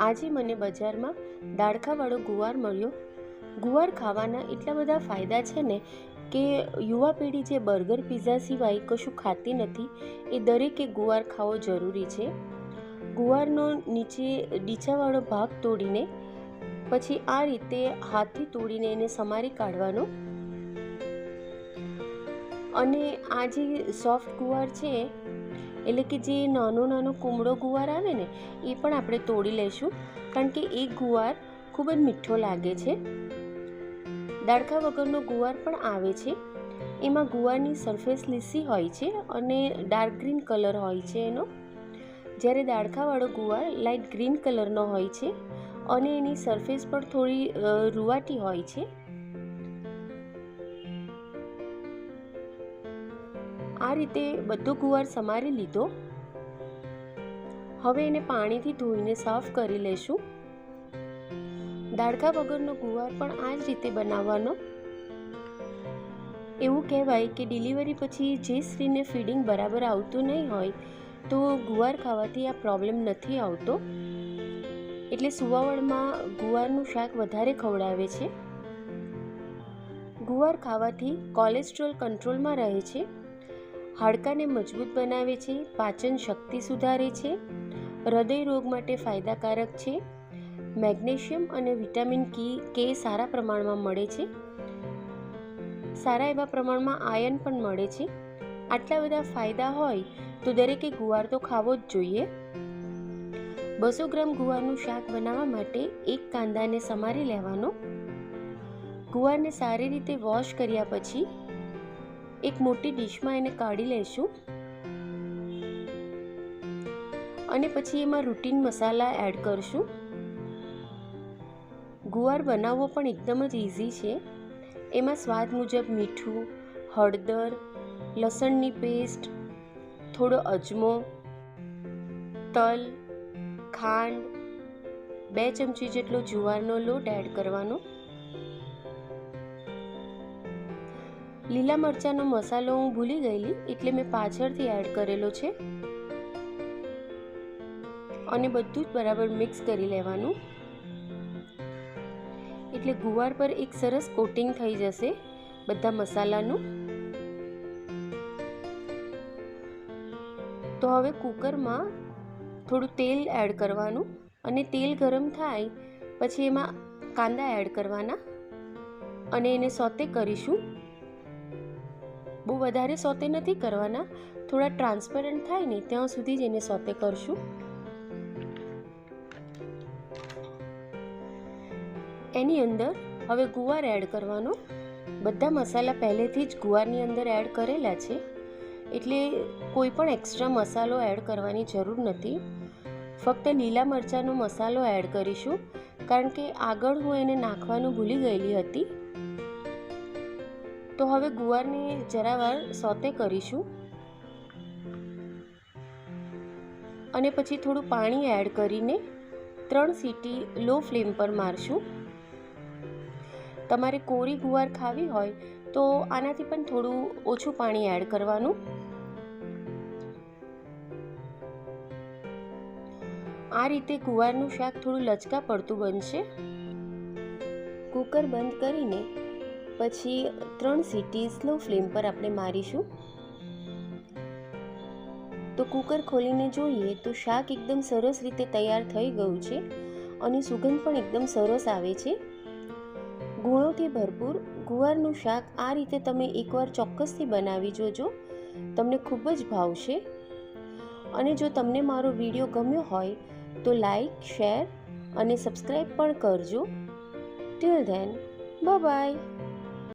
આજે મને બજારમાં દાડખાવાળો ગુવાર મળ્યો. ગુવાર ખાવાના એટલા બધા ફાયદા છે ને કે યુવા પેઢી જે બર્ગર પીઝા સિવાય કશું ખાતી નથી, એ દરેકે ગુવાર ખાવો જરૂરી છે. ગુવારનો નીચે ડીચાવાળો ભાગ તોડીને, પછી આ રીતે હાથથી તોડીને એને સમારી કાઢવાનો. અને આ જે સોફ્ટ ગુવાર છે એટલે કે જે નાનો નાનો કુમળો ગુવાર આવે ને, એ પણ આપણે તોડી લઈશું. કારણ કે એ ગુવાર ખૂબ જ મીઠો લાગે છે. દાડકા વગરનો ગુવાર પણ આવે છે. એમાં ગુવારની સરફેસ લીસી હોય છે અને ડાર્ક ગ્રીન કલર હોય છે એનો. જ્યારે દાડકાવાળો ગુવાર લાઇટ ગ્રીન કલરનો હોય છે અને એની સરફેસ પણ થોડી રૂવાટી હોય છે. આ રીતે બધો ગુવાર સમારી લીધો. હવે એને પાણીથી ધોઈને સાફ કરી લેશું. દાડકા વગરનો ગુવાર પણ આ જ રીતે બનાવવાનો. એવું કહેવાય કે ડિલિવરી પછી જે સ્ત્રીને ફીડિંગ બરાબર આવતું નહીં હોય, તો ગુવાર ખાવાથી આ પ્રોબ્લેમ નથી આવતો. એટલે સુવાવડમાં ગુવારનું શાક વધારે ખવડાવે છે. ગુવાર ખાવાથી કોલેસ્ટ્રોલ કંટ્રોલમાં રહે છે. હાડકાને મજબૂત બનાવે છે, પાચન શક્તિ સુધારે છે, હૃદય રોગ માટે ફાયદાકારક છે, મેગ્નેશિયમ અને વિટામિન કી, કે સારા પ્રમાણમાં મળે છે. સારા એવા પ્રમાણમાં આયન પણ મળે છે. આટલા બધા ફાયદા હોય તો દરેકે ગુવાર તો ખાવો જ જોઈએ. બસો ગ્રામ ગુવારનું શાક બનાવવા માટે એક કાંદાને સમારી લેવાનો. ગુવારને સારી રીતે વોશ કર્યા પછી એક મોટી ડીશમાં એને કાઢી લઈશું અને પછી એમાં રૂટીન મસાલા એડ કરશું. ગુવાર બનાવવો પણ એકદમ જ ઇઝી છે. એમાં સ્વાદ મુજબ મીઠું, હળદર, લસણની પેસ્ટ થોડો અજમો, તલ, ખાંડ, બે ચમચી જેટલો જુવારનો લોટ એડ કરવાનો. લીલા મરચાંનો મસાલો હું ભૂલી ગયેલી, એટલે મેં પાછળથી એડ કરેલો છે. અને બધું જ બરાબર મિક્સ કરી લેવાનું. એટલે ગુવાર પર એક સરસ કોટિંગ થઈ જશે બધા મસાલાનું. તો હવે કુકરમાં થોડું તેલ એડ કરવાનું અને તેલ ગરમ થાય પછી એમાં કાંદા એડ કરવાના. અને એને સોતે કરીશું. બહુ વધારે સોતે નથી કરવાના. થોડા ટ્રાન્સપરન્ટ થાય ને ત્યાં સુધી જ એને સોતે કરશું. એની અંદર હવે ગુવાર એડ કરવાનો. બધા મસાલા પહેલેથી જ ગુવારની અંદર એડ કરેલા છે. એટલે કોઈ પણ એક્સ્ટ્રા મસાલો એડ કરવાની જરૂર નથી. ફક્ત લીલા મરચાંનો મસાલો એડ કરીશું. કારણ કે આગળ હું એને નાખવાનું ભૂલી ગયેલી હતી. તો હવે ગુવારને જરા વાર સોતે કરીશું. અને પછી થોડું પાણી એડ કરીને ત્રણ સીટી લો ફ્લેમ પર મારશું. તમારે કોરી ગુવાર ખાવી હોય તો આનાથી પણ થોડું ઓછું પાણી એડ કરવાનું. આ રીતે ગુવારનું શાક થોડું લચકા પડતું બનશે. કુકર બંધ કરીને પછી ત્રણ સીટી સ્લો ફ્લેમ પર આપણે મારીશું. તો કુકર ખોલીને જોઈએ તો શાક એકદમ સરસ રીતે તૈયાર થઈ ગયું છે અને સુગંધ પણ એકદમ સરસ આવે છે. ગુણોથી ભરપૂર ગુવારનું શાક આ રીતે તમે એકવાર ચોક્કસથી બનાવી જોજો. તમને ખૂબ જ ભાવશે. અને જો તમને મારો વીડિયો ગમ્યો હોય તો લાઈક, શેર અને સબસ્ક્રાઈબ પણ કરજો. Till then bye.